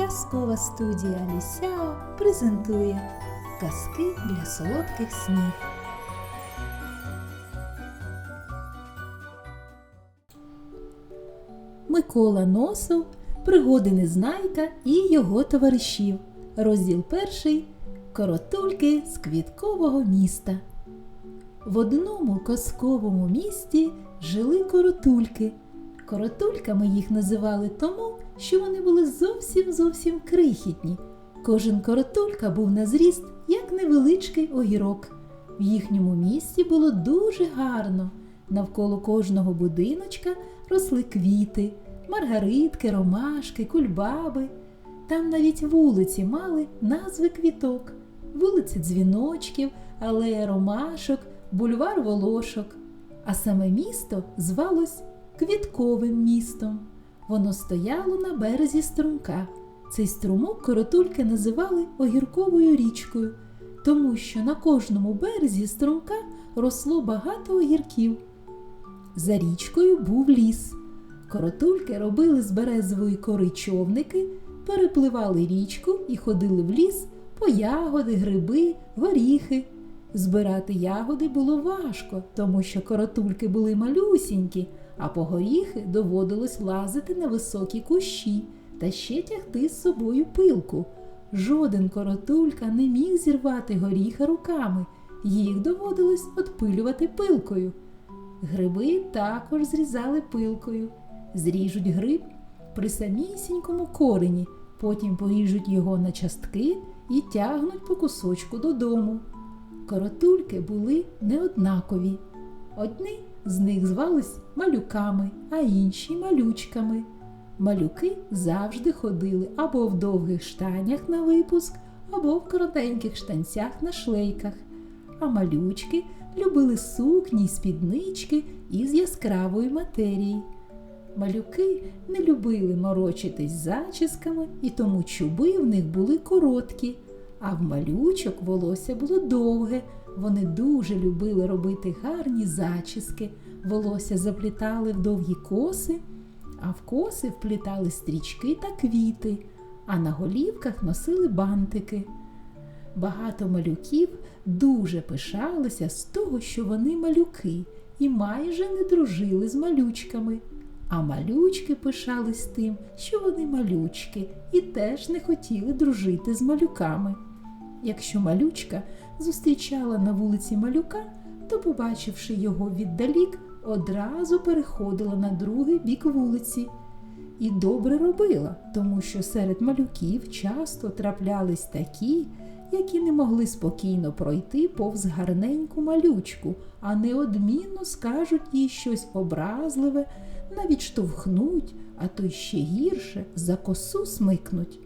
Казкова студія Лісяо презентує казки для солодких снів. Микола Носов, пригоди Незнайка і його товаришів. Розділ перший Коротульки з квіткового міста. В одному казковому місті жили коротульки. Коротульками їх називали тому, що вони були зовсім зовсім крихітні. Кожен коротулька був на зріст, як невеличкий огірок. В їхньому місті було дуже гарно. Навколо кожного будиночка росли квіти, маргаритки, ромашки, кульбаби. Там навіть вулиці мали назви квіток, вулиця дзвіночків, алея ромашок, бульвар волошок. А саме місто звалось Квітковим містом. Воно стояло на березі струмка. Цей струмок коротульки називали огірковою річкою, тому що на кожному березі струмка росло багато огірків. За річкою був ліс. Коротульки робили з березової кори човники, перепливали річку і ходили в ліс по ягоди, гриби, горіхи. Збирати ягоди було важко, тому що коротульки були малюсінькі, а по горіхи доводилось лазити на високі кущі та ще тягти з собою пилку. Жоден коротулька не міг зірвати горіха руками, їх доводилось отпилювати пилкою. Гриби також зрізали пилкою. Зріжуть гриб при самісінькому корені, потім поріжуть його на частки і тягнуть по кусочку додому. Коротульки були неоднакові. Одні з них звались малюками, а інші малючками. Малюки завжди ходили або в довгих штанях на випуск, або в коротеньких штанцях на шлейках. А малючки любили сукні й спіднички із яскравої матерії. Малюки не любили морочитись зачісками, і тому чуби в них були короткі, а в малючок волосся було довге. Вони дуже любили робити гарні зачіски, волосся заплітали в довгі коси, а в коси вплітали стрічки та квіти, а на голівках носили бантики. Багато малюків дуже пишалися з того, що вони малюки, і майже не дружили з малючками. А малючки пишались тим, що вони малючки, і теж не хотіли дружити з малюками. Якщо малючка зустрічала на вулиці малюка, то, побачивши його віддалік, одразу переходила на другий бік вулиці. І добре робила, тому що серед малюків часто траплялись такі, які не могли спокійно пройти повз гарненьку малючку, а неодмінно скажуть їй щось образливе, навіть штовхнуть, а то ще гірше за косу смикнуть.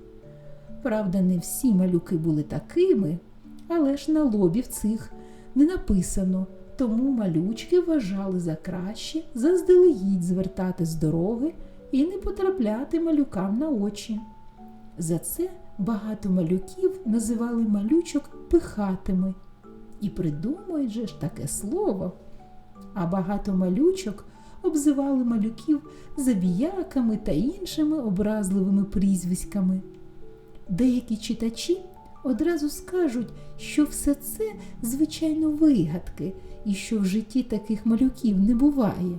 Правда, не всі малюки були такими, але ж на лобі в цих не написано, тому малючки вважали за краще заздалегідь звертати з дороги і не потрапляти малюкам на очі. За це багато малюків називали малючок пихатими. І придумають же ж таке слово. А багато малючок обзивали малюків забіяками та іншими образливими прізвиськами. Деякі читачі одразу скажуть, що все це, звичайно, вигадки і що в житті таких малюків не буває.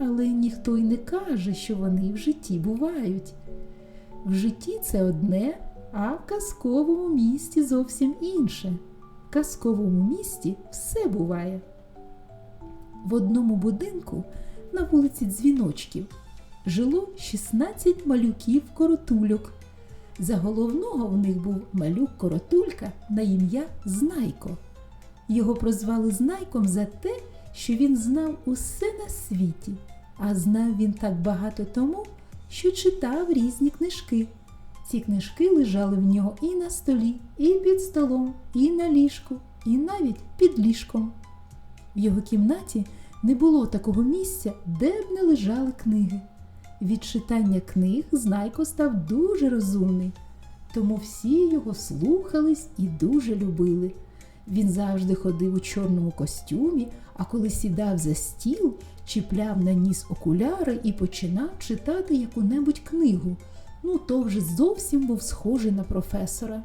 Але ніхто й не каже, що вони в житті бувають. В житті це одне, а в казковому місті зовсім інше. В казковому місті все буває. В одному будинку на вулиці Дзвіночків жило 16 малюків-коротульок. За головного в них був малюк-коротулька на ім'я Знайко. Його прозвали Знайком за те, що він знав усе на світі, а знав він так багато тому, що читав різні книжки. Ці книжки лежали в нього і на столі, і під столом, і на ліжку, і навіть під ліжком. В його кімнаті не було такого місця, де б не лежали книги. Від читання книг Знайко став дуже розумний, тому всі його слухались і дуже любили. Він завжди ходив у чорному костюмі, а коли сідав за стіл, чіпляв на ніс окуляри і починав читати яку-небудь книгу, ну то вже зовсім був схожий на професора.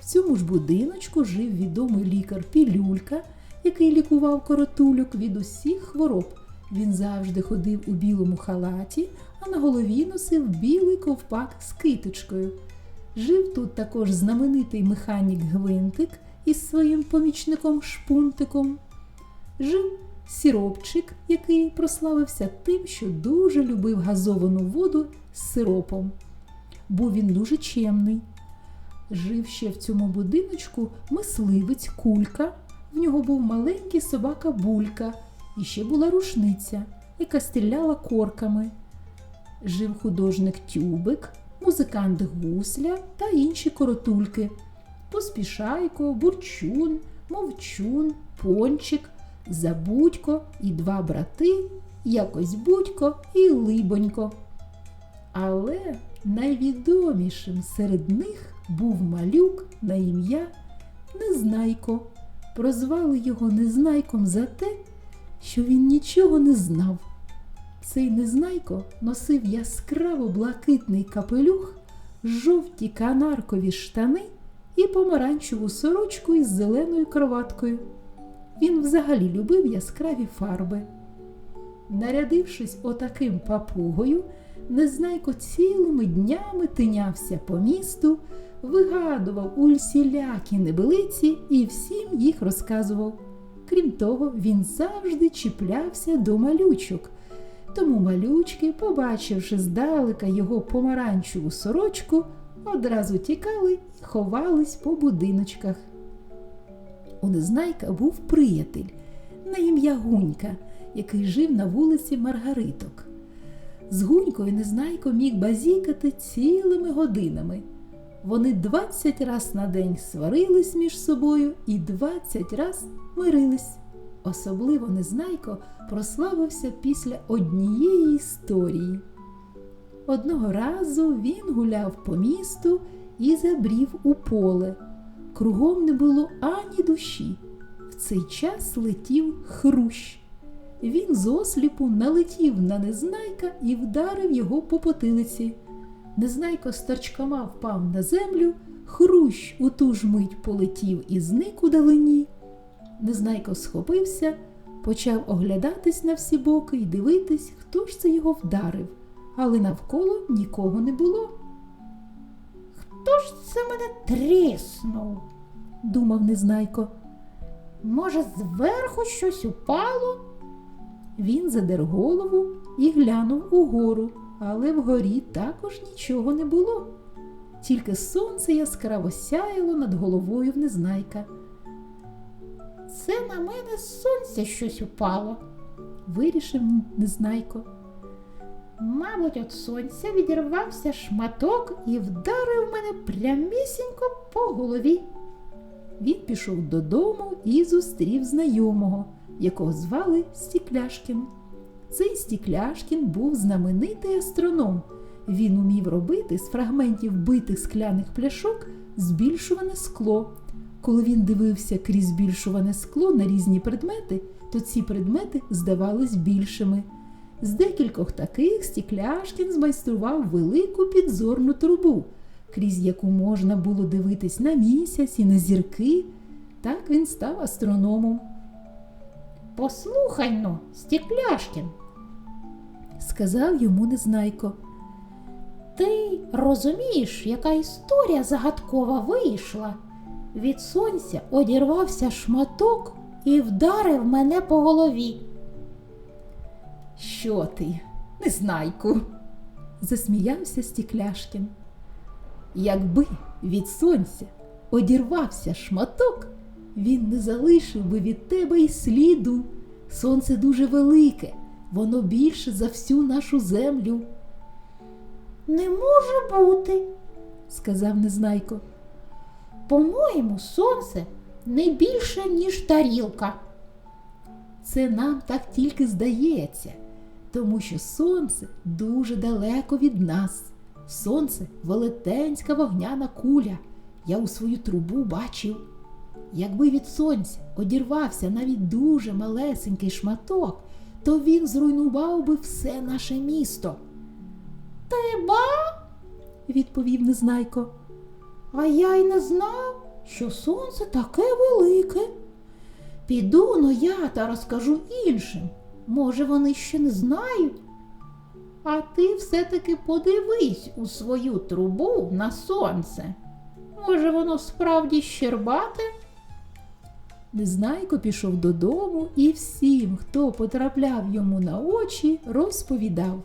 В цьому ж будиночку жив відомий лікар Пілюлька, який лікував коротульок від усіх хвороб. Він завжди ходив у білому халаті, а на голові носив білий ковпак з киточкою. Жив тут також знаменитий механік Гвинтик із своїм помічником Шпунтиком. Жив сіропчик, який прославився тим, що дуже любив газовану воду з сиропом. Був він дуже чемний. Жив ще в цьому будиночку мисливець Кулька, в нього був маленький собака Булька, і ще була рушниця, яка стріляла корками. Жив художник Тюбик, музикант Гусля та інші коротульки. Поспішайко, бурчун, мовчун, пончик, забудько і два брати, якось будько і либонько. Але найвідомішим серед них був малюк на ім'я Незнайко. Прозвали його Незнайком за те, що він нічого не знав. Цей Незнайко носив яскраво блакитний капелюх, жовті канаркові штани і помаранчеву сорочку із зеленою кроваткою. Він взагалі любив яскраві фарби. Нарядившись отаким папугою, Незнайко цілими днями тинявся по місту, вигадував усілякі небелиці і всім їх розказував. Крім того, він завжди чіплявся до малючок. Тому малючки, побачивши здалека його помаранчеву сорочку, одразу тікали і ховались по будиночках. У Незнайка був приятель на ім'я Гунька, який жив на вулиці Маргариток. З Гунькою Незнайко міг базікати цілими годинами. Вони 20 раз на день сварились між собою і 20 раз мирились. Особливо Незнайко прославився після однієї історії. Одного разу він гуляв по місту і забрів у поле. Кругом не було ані душі. В цей час летів хрущ. Він з осліпу налетів на незнайка і вдарив його по потилиці. Незнайко старчкома впав на землю, хрущ у ту ж мить полетів і зник у далині. Незнайко схопився, почав оглядатись на всі боки і дивитись, хто ж це його вдарив, але навколо нікого не було. Хто ж це мене тріснув? думав Незнайко. Може, зверху щось упало? Він задер голову і глянув угору, але вгорі також нічого не було. Тільки сонце яскраво сяяло над головою в Незнайка. Це на мене з сонця щось упало. Вирішив Незнайко. Мабуть, від сонця відірвався шматок і вдарив мене прямісінько по голові. Він пішов додому і зустрів знайомого, якого звали Стікляшкін. Цей Стікляшкін був знаменитий астроном. Він умів робити з фрагментів битих скляних пляшок збільшуване скло. Коли він дивився крізь збільшуване скло на різні предмети, то ці предмети здавались більшими. З декількох таких Стікляшкін змайстрував велику підзорну трубу, крізь яку можна було дивитись на місяць і на зірки. Так він став астрономом. Послухай но, Стекляшкін, Сказав йому Незнайко. ти розумієш, яка історія загадкова вийшла? Від сонця одірвався шматок і вдарив мене по голові. Що ти, Незнайку? засміявся Стікляшкін. Якби від сонця одірвався шматок, він не залишив би від тебе й сліду. Сонце дуже велике, воно більше за всю нашу землю, Не може бути. сказав Незнайко. По-моєму, сонце не більше, ніж тарілка. Це нам так тільки здається, тому що сонце дуже далеко від нас. Сонце велетенська вогняна куля. Я у свою трубу бачив. Якби від сонця одірвався навіть дуже малесенький шматок, то він зруйнував би все наше місто. Ти ба? відповів Незнайко. А я й не знав, що сонце таке велике. Піду но я та розкажу іншим. Може, вони ще не знають. А ти все-таки подивись у свою трубу на сонце. Може, воно справді щербате? Незнайко пішов додому і всім, хто потрапляв йому на очі, розповідав.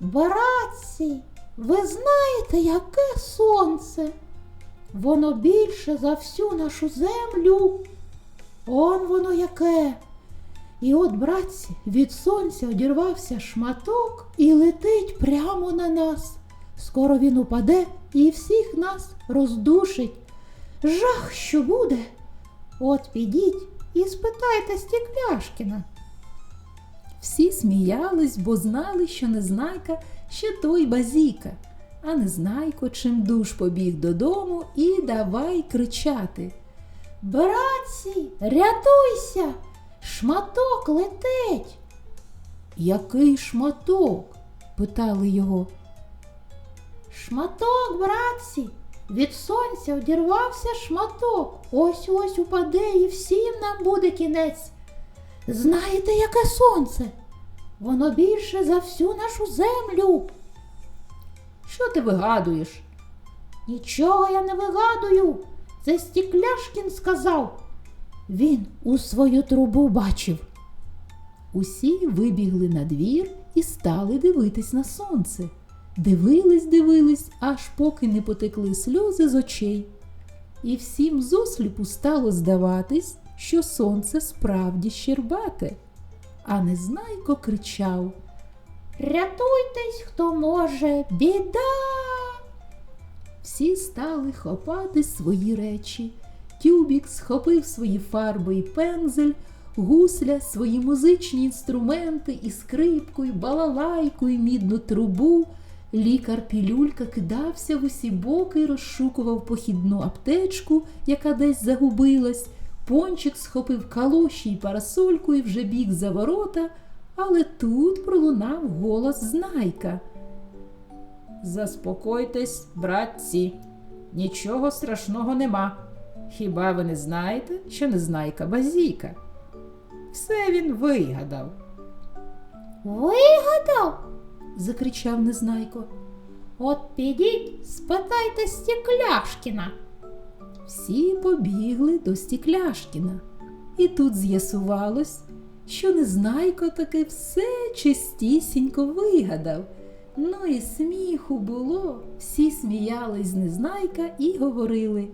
Братці, ви знаєте, яке сонце? Воно більше за всю нашу землю. Он воно яке. І от, братці, від сонця одірвався шматок і летить прямо на нас. Скоро він упаде і всіх нас роздушить. Жах, що буде. От підіть і спитайте Стекляшкіна. Всі сміялись, бо знали, що Незнайка ще той базіка, а Незнайко чим душ побіг додому і давай кричати. Братці, рятуйся! Шматок летить. Який шматок? питали його. Шматок, братці, від сонця одірвався шматок. Ось ось упаде і всім нам буде кінець. Знаєте, яке сонце? Воно більше за всю нашу землю. Що ти вигадуєш? Нічого я не вигадую. Це Стікляшкін сказав. Він у свою трубу бачив. Усі вибігли на двір і стали дивитись на сонце. Дивились, дивились, аж поки не потекли сльози з очей. І всім зосліпу стало здаватись, що сонце справді щербате. А Незнайко кричав. Рятуйтесь, хто може, біда. Всі стали хопати свої речі. Тюбік схопив свої фарби і пензель, гусля свої музичні інструменти і скрипку, і балалайку, і мідну трубу. Лікар Пілюлька кидався в усі боки і розшукував похідну аптечку, яка десь загубилась. Пончик схопив калоші й парасольку і вже біг за ворота, але тут пролунав голос знайка. Заспокойтесь, братці, нічого страшного нема. Хіба ви не знаєте, що незнайка базіка? Все він вигадав, Вигадав? закричав Незнайко. От підіть, спитайте Стекляшкіна. Всі побігли до Стікляшкіна. І тут з'ясувалось, що Незнайко таки все чистісінько вигадав. Ну і сміху було, всі сміялись з Незнайка і говорили.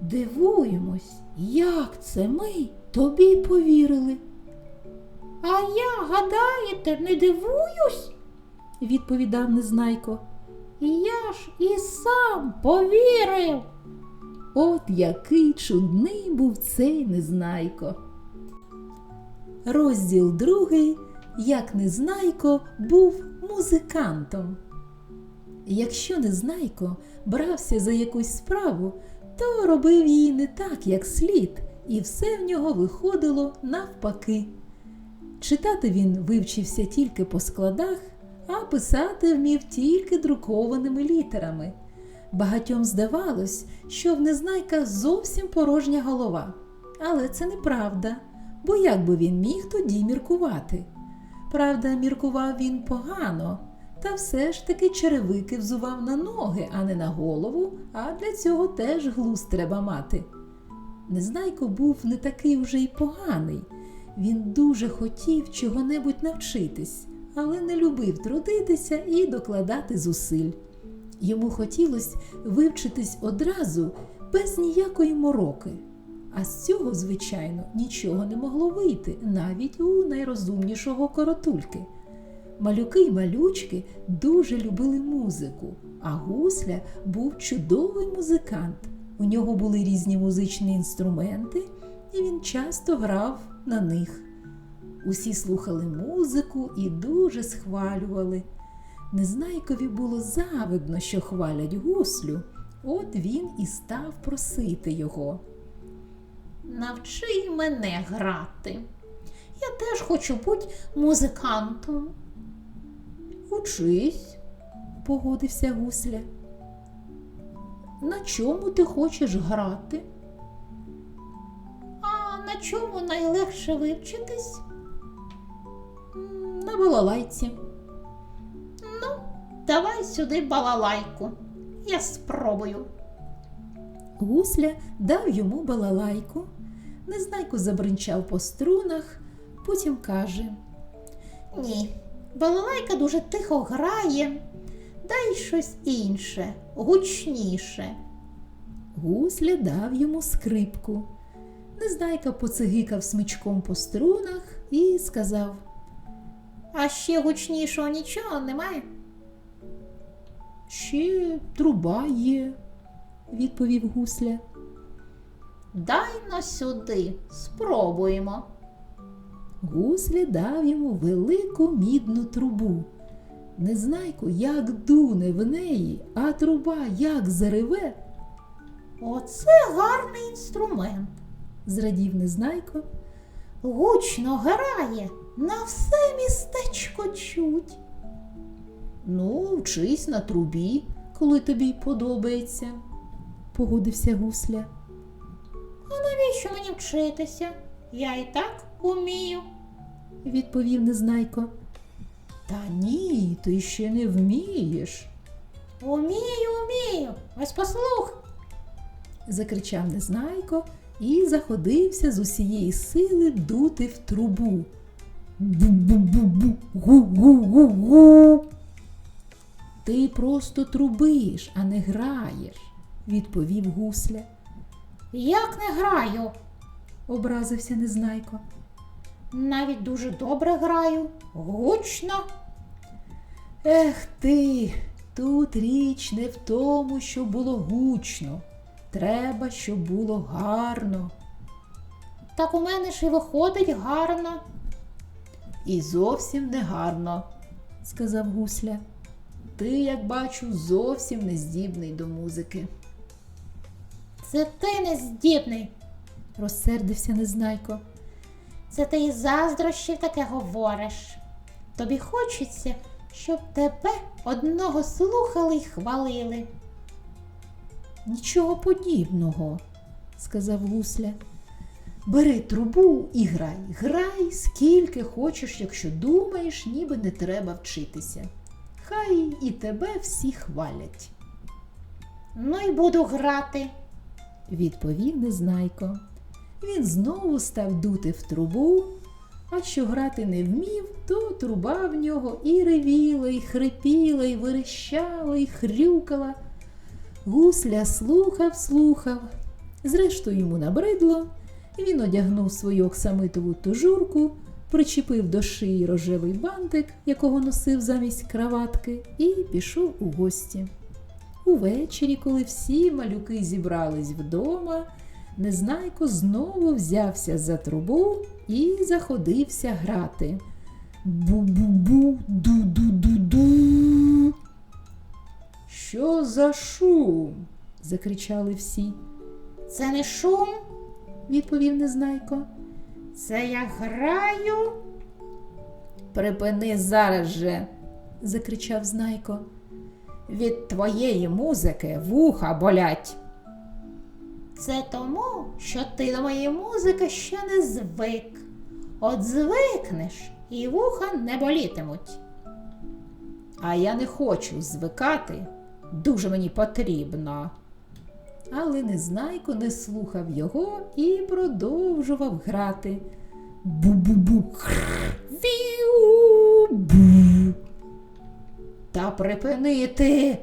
Дивуємось, як це ми тобі повірили. А я, гадаєте, не дивуюсь? відповідав Незнайко. Я ж і сам повірив. От який чудний був цей Незнайко. Розділ другий Як Незнайко був музикантом. Якщо Незнайко брався за якусь справу, то робив її не так, як слід, і все в нього виходило навпаки. Читати він вивчився тільки по складах, а писати вмів тільки друкованими літерами. Багатьом здавалось, що в Незнайка зовсім порожня голова. Але це неправда, бо як би він міг тоді міркувати? Правда, міркував він погано, та все ж таки черевики взував на ноги, а не на голову, а для цього теж глузд треба мати. Незнайко був не такий уже й поганий. Він дуже хотів чого-небудь навчитись, але не любив трудитися і докладати зусиль. Йому хотілося вивчитись одразу без ніякої мороки. А з цього, звичайно, нічого не могло вийти навіть у найрозумнішого коротульки. Малюки й малючки дуже любили музику, а гусля був чудовий музикант. У нього були різні музичні інструменти, і він часто грав на них. Усі слухали музику і дуже схвалювали. Незнайкові було завидно, що хвалять гуслю, от він і став просити його. Навчи мене грати. Я теж хочу бути музикантом. Учись, погодився гусля. На чому ти хочеш грати? А на чому найлегше вивчитись? На балалайці. Давай сюди балалайку. Я спробую. Гусля дав йому балалайку. Незнайко забринчав по струнах, потім каже. Ні, балалайка дуже тихо грає. Дай щось інше, гучніше. Гусля дав йому скрипку. Незнайка поцигикав смичком по струнах і сказав: А ще гучнішого нічого немає. Ще труба є, відповів гусля. Дай на сюди, спробуємо. Гусля дав йому велику мідну трубу. Незнайко, як дуне в неї, а труба як зареве, Оце гарний інструмент. зрадів незнайко. Гучно грає, на все містечко чуть. Ну, вчись на трубі, коли тобі подобається, погодився гусля. А навіщо мені вчитися? Я і так умію. відповів незнайко. Та ні, ти ще не вмієш, Умію, умію. Ось послух. закричав незнайко і заходився з усієї сили дути в трубу. Бу-бу-бу-бу, гу-гу-гу-гу. Ти просто трубиш, а не граєш, відповів гусля. Як не граю, Образився незнайко. навіть дуже добре граю, гучно. Ех ти, тут річ не в тому, що було гучно. Треба, щоб було гарно. Так у мене ж і виходить гарно. І зовсім не гарно, сказав гусля. Ти, як бачу, зовсім не здібний до музики, Це ти не здібний. розсердився незнайко. Це ти із заздрощів таке говориш. Тобі хочеться, щоб тебе одного слухали й хвалили. Нічого подібного, сказав гусля. Бери трубу і грай, грай скільки хочеш, якщо думаєш, ніби не треба вчитися. Хай і тебе всі хвалять, Ну й буду грати. відповів незнайко. Він знову став дути в трубу, а що грати не вмів, то труба в нього і ревіла, і хрипіла, і верещала, і хрюкала. Гусля слухав, слухав. Зрештою йому набридло, він одягнув свою оксамитову тужурку, причепив до шиї рожевий бантик, якого носив замість краватки, і пішов у гості. Увечері, коли всі малюки зібрались вдома, Незнайко знову взявся за трубу і заходився грати. Бу-бу-бу, ду-ду-ду-ду. Що за шум? закричали всі, Це не шум, відповів Незнайко. Це я граю. Припини зараз же, закричав Знайко. Від твоєї музики вуха болять. Це тому, що ти до моєї музики ще не звик. От звикнеш, і вуха не болітимуть. А я не хочу звикати, дуже мені потрібно. Але Незнайко не слухав його і продовжував грати. Бу-бу-бу. Віу-бу. Та припинити.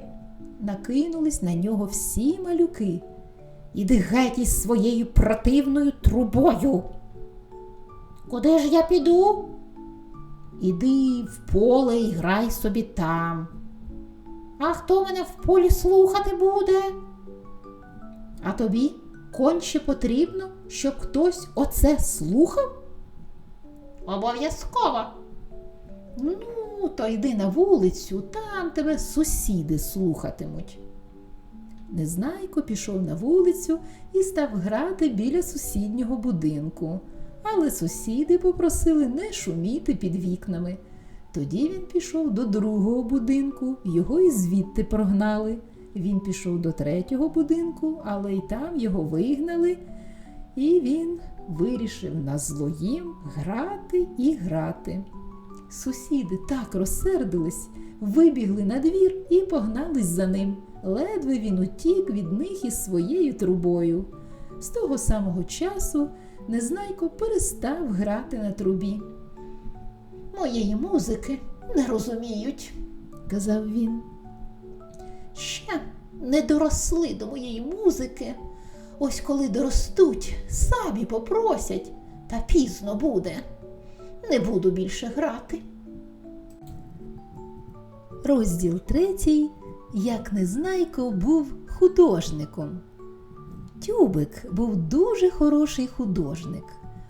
Накинулись на нього всі малюки. Іди геть із своєю противною трубою. Куди ж я піду? Іди в поле і грай собі там. А хто мене в полі слухати буде? А тобі конче потрібно, щоб хтось оце слухав? Обов'язково. Ну, то йди на вулицю, там тебе сусіди слухатимуть. Незнайко пішов на вулицю і став грати біля сусіднього будинку, але сусіди попросили не шуміти під вікнами. Тоді він пішов до другого будинку, його і звідти прогнали. Він пішов до третього будинку, але й там його вигнали, і він вирішив на зло їм грати і грати. Сусіди так розсердились, вибігли на двір і погнались за ним. Ледве він утік від них із своєю трубою. З того самого часу Незнайко перестав грати на трубі, Моєї музики не розуміють. казав він. Ще не доросли до моєї музики. Ось коли доростуть, самі попросять, та пізно буде. Не буду більше грати. Розділ третій. Як Незнайко був художником. Тюбик був дуже хороший художник.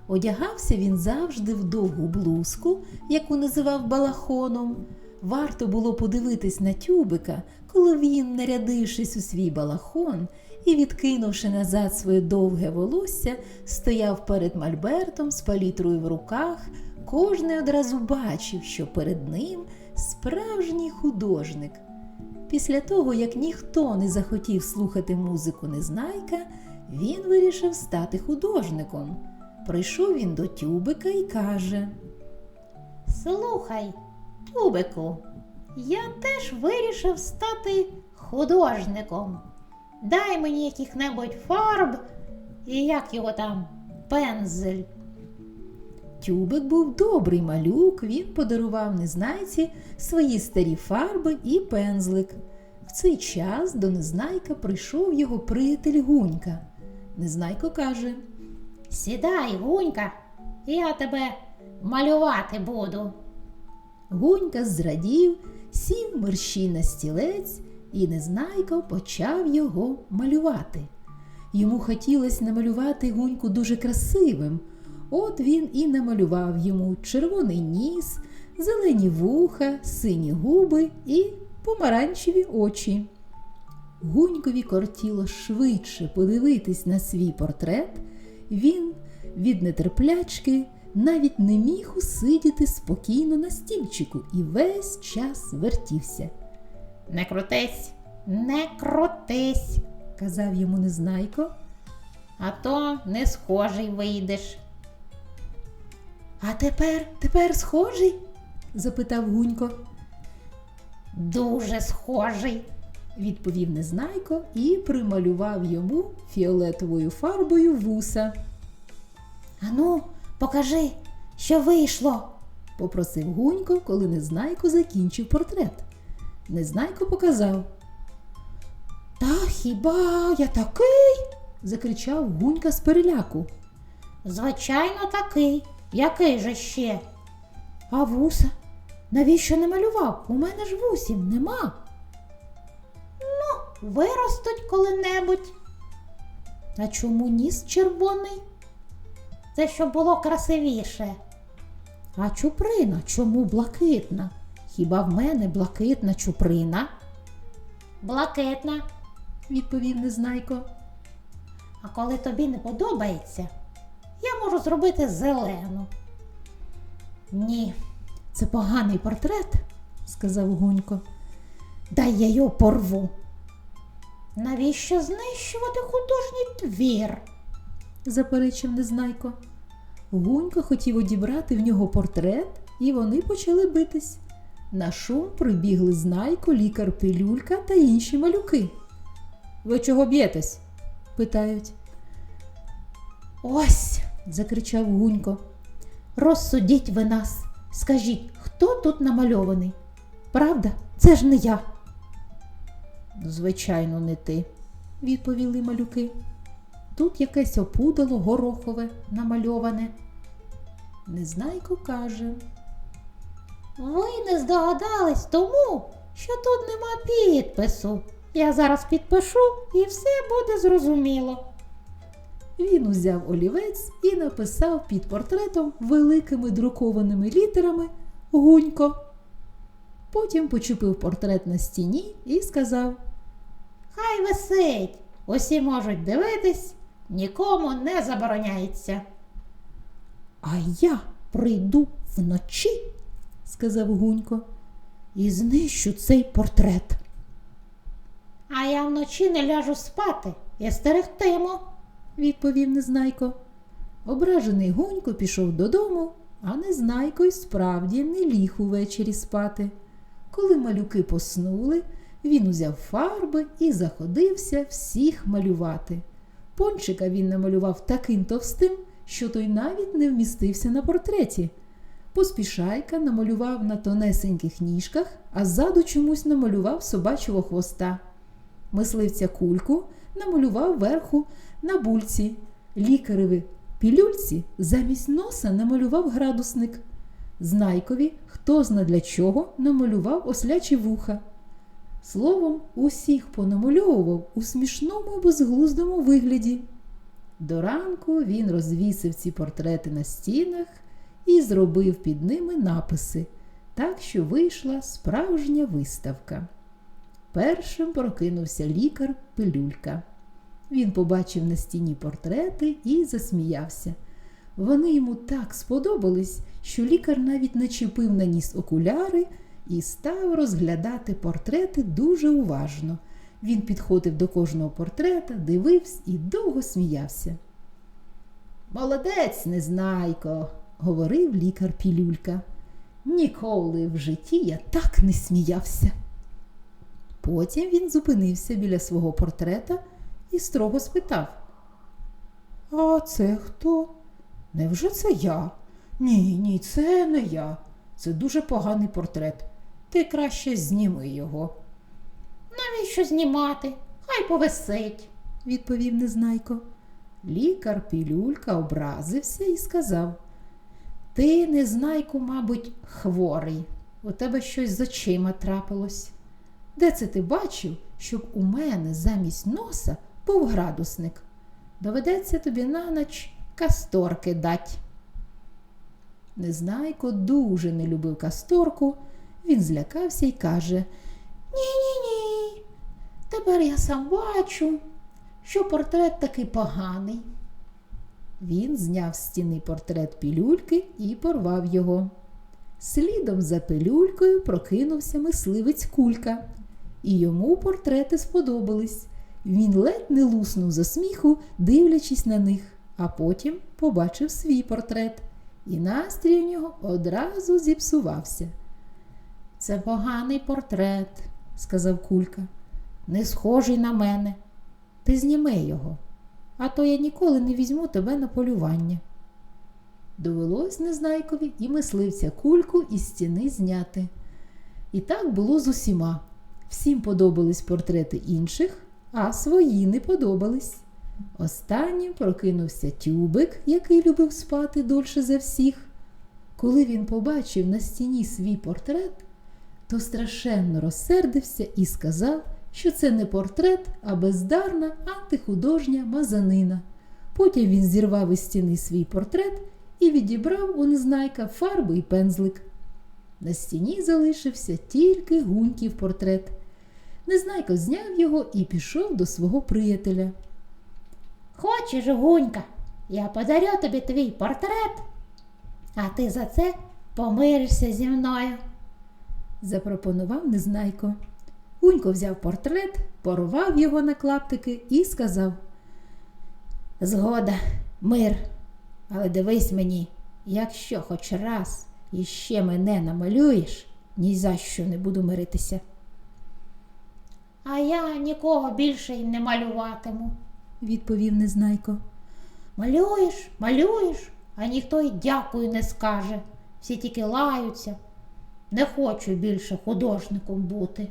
Одягався він завжди в довгу блузку, яку називав балахоном. Варто було подивитись на тюбика, коли він, нарядившись у свій балахон і відкинувши назад своє довге волосся, стояв перед мольбертом з палітрою в руках. Кожний одразу бачив, що перед ним справжній художник. Після того, як ніхто не захотів слухати музику Незнайка, він вирішив стати художником. Прийшов він до тюбика і каже: Слухай, Тюбику, я теж вирішив стати художником. Дай мені яких-небудь фарб і як його там, пензель. Тюбик був добрий малюк, він подарував незнайці свої старі фарби і пензлик. В цей час до Незнайка прийшов його приятель Гунька. Незнайко каже: Сідай, гунька, я тебе малювати буду. Гунька зрадів, сів мерщій на стілець, і Незнайко почав його малювати. Йому хотілося намалювати гуньку дуже красивим. От він і намалював йому червоний ніс, зелені вуха, сині губи і помаранчеві очі. Гунькові кортіло швидше подивитись на свій портрет. Він від нетерплячки навіть не міг усидіти спокійно на стільчику і весь час вертівся. Не крутись, не крутись, Казав йому Незнайко, а то не схожий вийдеш. а тепер, тепер схожий? запитав Гунько. Дуже схожий. Відповів Незнайко і прималював йому фіолетовою фарбою вуса. Ану, покажи, що вийшло. Попросив Гунько, коли Незнайко закінчив портрет. Незнайко показав. Та хіба я такий? закричав Гунька з переляку. Звичайно, такий. Який же ще? А вуса? Навіщо не малював? У мене ж вусів нема. Ну, виростуть коли-небудь. А чому ніс червоний? Це щоб було красивіше. А чуприна чому блакитна? Хіба в мене блакитна чуприна? Блакитна. Відповів Незнайко. А коли тобі не подобається, я можу зробити зелену. Ні, це поганий портрет, сказав Гунько. дай я його порву. Навіщо знищувати художній твір? Заперечив Незнайко. Гунько хотів одібрати в нього портрет, і вони почали битись. На шум прибігли Знайко, лікар Пилюлька та інші малюки. Ви чого б'єтесь? питають. Ось, закричав Гунько. розсудіть ви нас. Скажіть, хто тут намальований? Правда, це ж не я. Звичайно, не ти, відповіли малюки. Тут якесь опудало горохове намальоване. Незнайко каже. Ви не здогадались тому, що тут нема підпису. Я зараз підпишу і все буде зрозуміло. Він узяв олівець і написав під портретом великими друкованими літерами Гунько. Потім почепив портрет на стіні і сказав: Хай висить, усі можуть дивитись, нікому не забороняється. А я прийду вночі, сказав Гунько. і знищу цей портрет. А я вночі не ляжу спати і стерегтиму. відповів Незнайко. Ображений Гунько пішов додому, а Незнайко й справді не ліг увечері спати. Коли малюки поснули, він узяв фарби і заходився всіх малювати. Пончика він намалював таким товстим, що той навіть не вмістився на портреті. Поспішайка намалював на тонесеньких ніжках, а ззаду чомусь намалював собачого хвоста. Мисливця кульку намалював верху на бульці. Лікареві пілюльці замість носа намалював градусник. Знайкові, хто зна для чого, намалював ослячі вуха. Словом, усіх понамальовував у смішному і безглуздому вигляді. До ранку він розвісив ці портрети на стінах і зробив під ними написи, так що вийшла справжня виставка. Першим прокинувся лікар пилюлька. Він побачив на стіні портрети і засміявся. Вони йому так сподобались, що лікар навіть начепив на ніс окуляри і став розглядати портрети дуже уважно. Він підходив до кожного портрета, дивився і довго сміявся. Молодець, незнайко, говорив лікар Пілюлька. Ніколи в житті я так не сміявся. Потім він зупинився біля свого портрета і строго спитав: А це хто? Невже це я? Ні, ні, це не я. Це дуже поганий портрет. Ти краще зніми його, Навіщо знімати? Хай повисить. відповів Незнайко. Лікар Пілюлька образився і сказав: Ти, Незнайку, мабуть, хворий. У тебе щось з очима трапилось. Де це ти бачив, щоб у мене замість носа був градусник? Доведеться тобі на ніч касторки дать. Незнайко дуже не любив касторку. Він злякався і каже: Ні-ні-ні. Тепер я сам бачу, що портрет такий поганий. Він зняв з стіни портрет пілюльки і порвав його. Слідом за пилюлькою прокинувся мисливець кулька, і йому портрети сподобались. Він ледь не луснув за сміху, дивлячись на них, а потім побачив свій портрет, і настрій у нього одразу зіпсувався. Це поганий портрет, сказав кулька. Не схожий на мене. Ти зніми його, а то я ніколи не візьму тебе на полювання. Довелось Незнайкові і мисливця кульку із стіни зняти. І так було з усіма. Всім подобались портрети інших, а свої не подобались. Останнім прокинувся тюбик, який любив спати дольше за всіх. Коли він побачив на стіні свій портрет, то страшенно розсердився і сказав, що це не портрет, а бездарна антихудожня мазанина. Потім він зірвав із стіни свій портрет і відібрав у незнайка фарби і пензлик. На стіні залишився тільки гуньків портрет. Незнайко зняв його і пішов до свого приятеля. Хочеш, гунька, я подарю тобі твій портрет, а ти за це помиришся зі мною. Запропонував Незнайко. Гунько взяв портрет, порвав його на клаптики і сказав: Згода, мир. Але дивись мені, якщо хоч раз іще мене намалюєш, ні за що не буду миритися. А я нікого більше й не малюватиму. відповів Незнайко. Малюєш, малюєш, а ніхто й дякую не скаже. Всі тільки лаються. Не хочу більше художником бути.